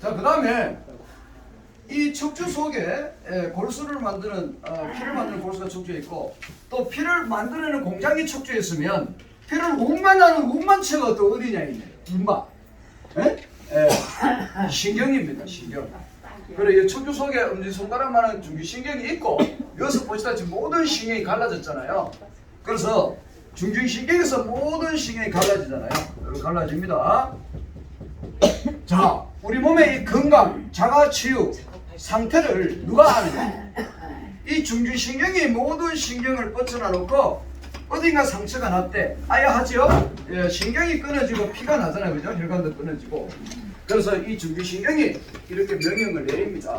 자, 그 다음에 이 척추 속에 예, 골수를 만드는 어, 피를 만드는 골수가 척추에 있고 또 피를 만들어내는 공장이 척추에 있으면 피를 운반하는 운반체가 또 어디냐 있네 운반 예? 예, 신경입니다 신경. 그래 이 척추 속에 엄지 손가락만한 중추신경이 있고 여기서 보시다시피 모든 신경이 갈라졌잖아요. 그래서 중추신경에서 모든 신경이 갈라지잖아요. 갈라집니다. 자, 우리 몸의 이 건강, 자가치유 상태를 누가 하느냐? 이 중추신경이 모든 신경을 뻗쳐나 놓고 어딘가 상처가 났대. 아야 하지요? 예, 신경이 끊어지고 피가 나잖아요. 그죠? 혈관도 끊어지고. 그래서 이 중추신경이 이렇게 명령을 내립니다.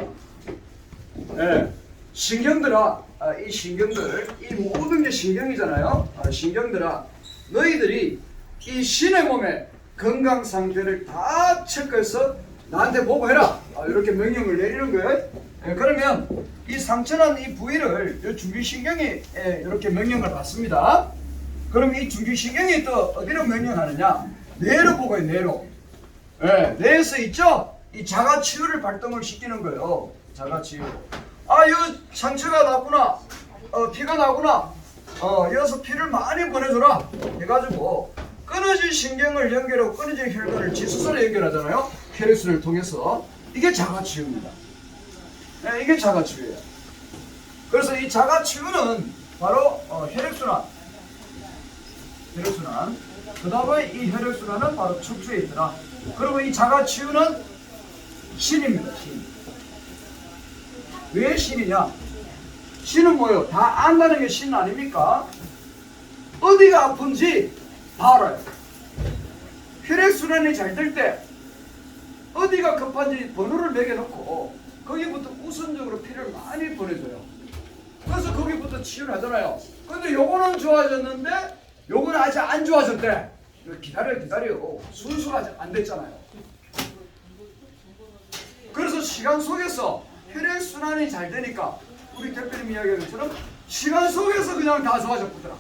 예, 신경들아, 아, 이 신경들, 이 모든 게 신경이잖아요. 아, 신경들아, 너희들이 이 신의 몸의 건강 상태를 다 체크해서 나한테 보고 해라. 아, 이렇게 명령을 내리는 거예요. 예, 그러면 이 상처난 이 부위를 이 중추신경이 예, 이렇게 명령을 받습니다. 그럼 이 중추신경이 또 어디로 명령하느냐? 뇌로 보고요, 뇌로. 예, 뇌에서 있죠? 이 자가치유를 발동을 시키는 거예요. 자가치유. 아, 이 상처가 났구나. 어, 피가 나구나. 어, 여기서 피를 많이 보내줘라. 해가지고 끊어진 신경을 연결하고 끊어진 혈관을 지수선에 연결하잖아요. 혈액순을 통해서. 이게 자가치유입니다. 네, 이게 자가치유예요. 그래서 이 자가치유는 바로 어, 혈액순환. 혈액순환. 그 다음에 이 혈액순환은 바로 척추에 있더라. 그리고 이 자가치유는 신입니다. 신. 왜 신이냐? 신은 뭐예요? 다 안다는 게 신 아닙니까? 어디가 아픈지 다 알아요. 혈액순환이 잘 될 때 어디가 급한지 번호를 매겨놓고 거기부터 우선적으로 피를 많이 보내줘요. 그래서 거기부터 치유를 하잖아요. 근데 요거는 좋아졌는데 요거는 아직 안 좋아졌대. 기다려 기다려. 순수가 아직 안 됐잖아요. 그래서 시간 속에서 혈액 순환이 잘 되니까 우리 대표님 이야기한 것처럼 시간 속에서 그냥 다 좋아졌더라.